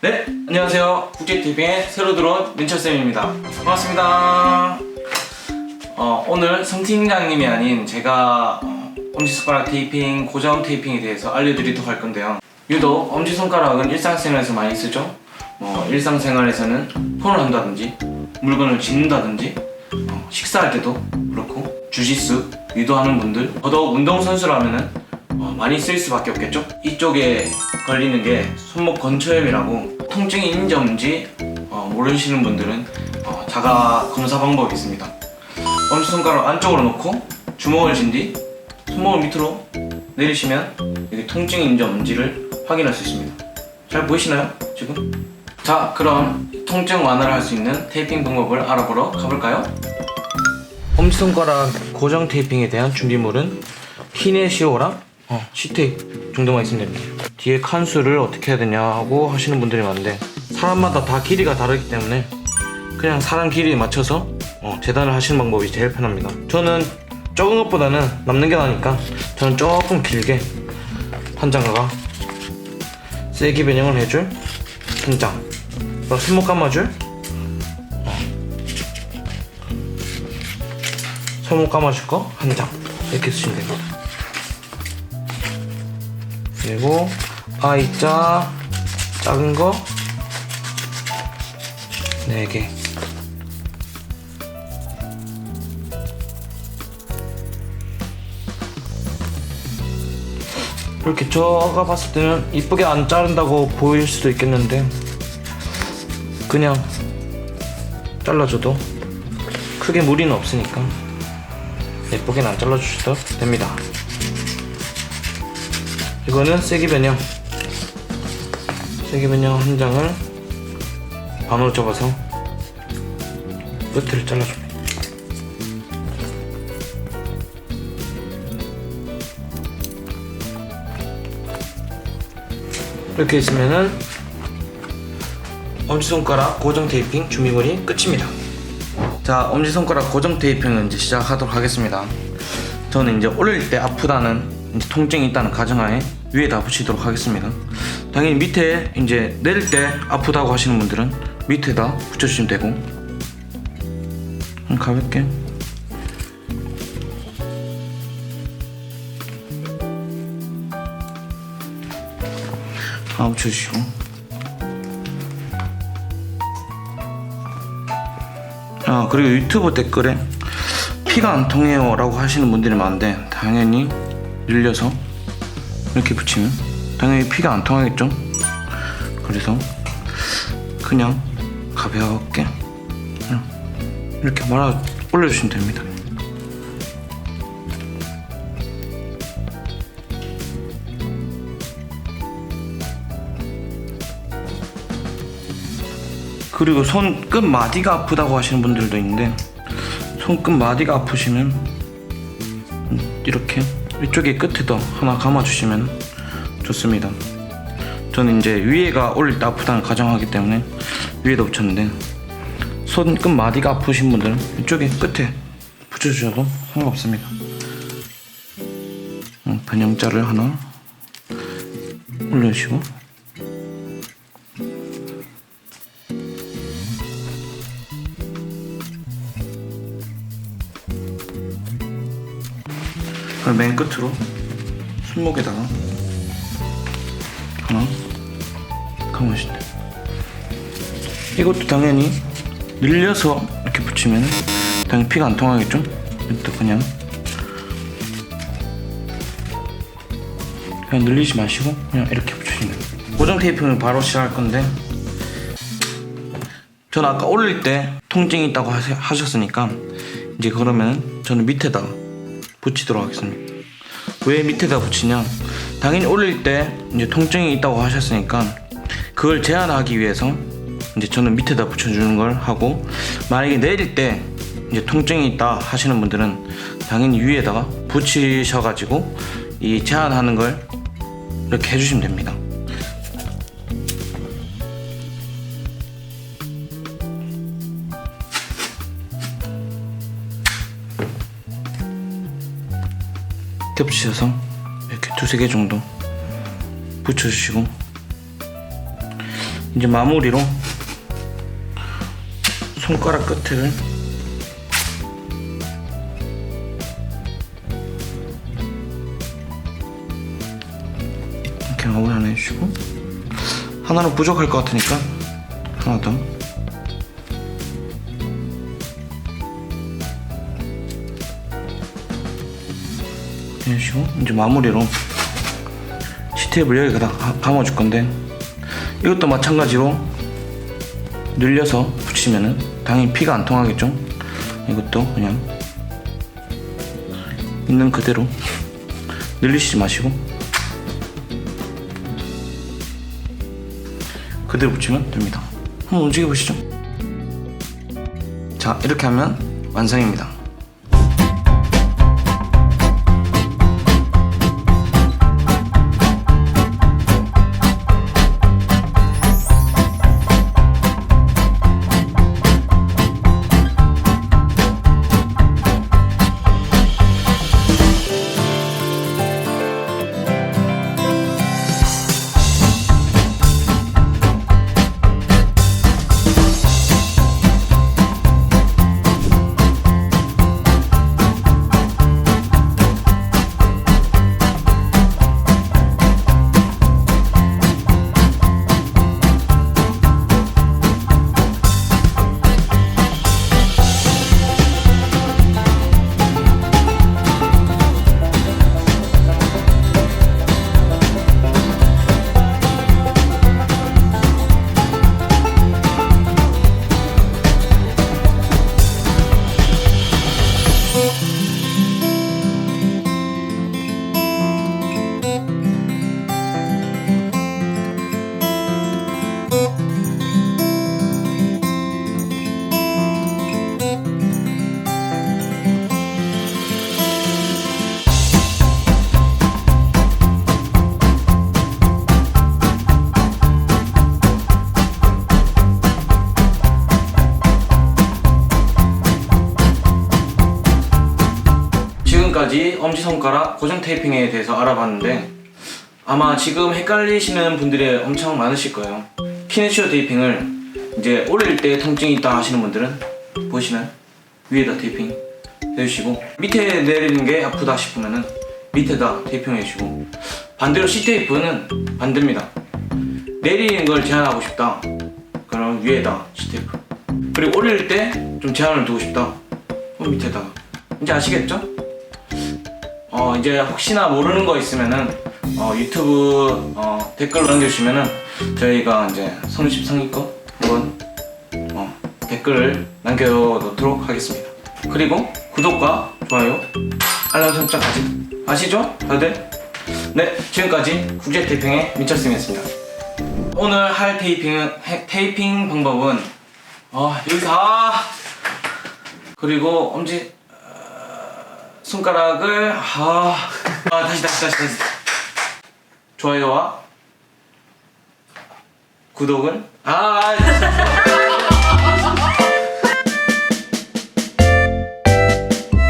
네, 안녕하세요. 국제티빙의 새로 들어온 민철쌤입니다. 반갑습니다. 어, 오늘 성팀장님이 아닌 제가 어, 엄지손가락 테이핑, 고정 테이핑에 대해서 알려드리도록 할 건데요. 유독 엄지손가락은 일상생활에서 많이 쓰죠. 어, 일상생활에서는 폰을 한다든지, 물건을 짚는다든지, 어, 식사할 때도 그렇고, 주짓수, 유도하는 분들, 더더욱 운동선수라면은 어, 많이 쓸 수밖에 없겠죠? 이쪽에 걸리는 게 손목 건초염이라고 통증이 있는지 어, 모르시는 분들은 어, 자가 검사 방법이 있습니다. 엄지손가락 안쪽으로 놓고 주먹을 쥔 뒤 손목을 밑으로 내리시면 여기 통증이 있는지 없는지를 확인할 수 있습니다. 잘 보이시나요? 지금? 자, 그럼 통증 완화를 할 수 있는 테이핑 방법을 알아보러 가볼까요? 엄지손가락 고정 테이핑에 대한 준비물은 키네시오랑 어, 시테이프 정도만 있으면 됩니다. 뒤에 칸수를 어떻게 해야 되냐고 하시는 분들이 많은데 사람마다 다 길이가 다르기 때문에 그냥 사람 길이에 맞춰서 어, 재단을 하시는 방법이 제일 편합니다. 저는 적은 것보다는 남는 게 나니까 저는 조금 길게 한 장과 세기 변형을 해줄 한 장, 그리고 손목 감아줄 어, 손목 감아줄 거 한 장 이렇게 쓰시면 됩니다. 그리고 I자 작은 거 4개. 이렇게 저가 봤을 때는 이쁘게 안 자른다고 보일 수도 있겠는데 그냥 잘라줘도 크게 무리는 없으니까 예쁘게는 안 잘라주셔도 됩니다 이거는 세기 변형. 세기 변형 한 장을 반으로 접어서 끝을 잘라줍니다. 이렇게 있으면은 엄지손가락 고정 테이핑 준비물이 끝입니다. 자 엄지손가락 고정 테이핑을 이제 시작하도록 하겠습니다. 저는 이제 올릴 때 아프다는 이제 통증이 있다는 가정하에 위에다 붙이도록 하겠습니다. 당연히 밑에 이제 내릴 때 아프다고 하시는 분들은 밑에다 붙여주시면 되고. 음, 가볍게. 다 붙여주시고. 아 그리고 유튜브 댓글에 피가 안 통해요 라고 하시는 분들이 많은데 당연히 늘려서 이렇게 붙이면 당연히 피가 안 통하겠죠? 그래서 그냥 가볍게 그냥 이렇게 말아 올려주시면 됩니다. 그리고 손 끝 마디가 아프다고 하시는 분들도 있는데 손 끝 마디가 아프시면 음, 이렇게 이쪽에 끝에도 하나 감아주시면 좋습니다. 저는 이제 위에가 올릴 때 아프다는 가정하기 때문에 위에다 붙였는데 손끝 마디가 아프신 분들은 이쪽에 끝에 붙여주셔도 상관없습니다. 음, 변형자를 하나 올려주시고 그리고 맨 끝으로 손목에다가 하나 감으시면 돼요. 이것도 당연히 늘려서 이렇게 붙이면 당연히 피가 안 통하겠죠? 이것도 그냥 그냥 늘리지 마시고 그냥 이렇게 돼요. 고정 테이핑을 바로 시작할 건데 전 아까 올릴 때 통증이 있다고 하셨으니까 이제 그러면 저는 밑에다가 붙이도록 하겠습니다. 왜 밑에다 붙이냐? 당연히 올릴 때 이제 통증이 있다고 하셨으니까 그걸 제한하기 위해서 이제 저는 밑에다 붙여주는 걸 하고 만약에 내릴 때 이제 통증이 있다 하시는 분들은 당연히 위에다가 붙이셔가지고 이 제한하는 걸 이렇게 해주시면 됩니다. 겹치셔서 이렇게 두세 개 정도 붙여주시고 이제 마무리로 손가락 끝을 이렇게 마무리 하나 해주시고 하나는 부족할 것 같으니까 하나 더 해주시고 이제 마무리로. 시테이블 여기다 가- 감아줄 건데. 이것도 마찬가지로 늘려서 붙이면은 당연히 피가 안 통하겠죠? 이것도 그냥 있는 그대로 늘리시지 마시고. 그대로 붙이면 됩니다. 한번 움직여 보시죠. 자 이렇게 하면 완성입니다 엄지손가락 고정 테이핑에 대해서 알아봤는데 아마 지금 헷갈리시는 분들이 엄청 많으실 거예요. 키네시오 테이핑을 이제 올릴 때 통증이 있다 하시는 분들은 보이시나요? 위에다 테이핑 해주시고 밑에 내리는 게 아프다 싶으면은 밑에다 테이핑 해주시고 반대로 C테이프는 반대입니다. 내리는 걸 제한하고 싶다. 그럼 위에다 C테이프. 그리고 올릴 때 좀 제한을 두고 싶다. 그럼 밑에다가. 이제 아시겠죠? 어 이제 혹시나 모르는 거 있으면은 어, 유튜브 어, 댓글로 남겨주시면은 저희가 이제 성십 상위권 한번 어, 댓글을 남겨놓도록 하겠습니다. 그리고 구독과 좋아요, 알람 설정까지 아시죠? 다들? 네, 지금까지 국제 테이핑의 민철쌤이었습니다. 오늘 할 테이핑은 해- 테이핑 방법은 어, 여기서 아 그리고 엄지 손가락을 아, 아 다시 다시 다시 다시. 좋아요와 구독은? 아, 아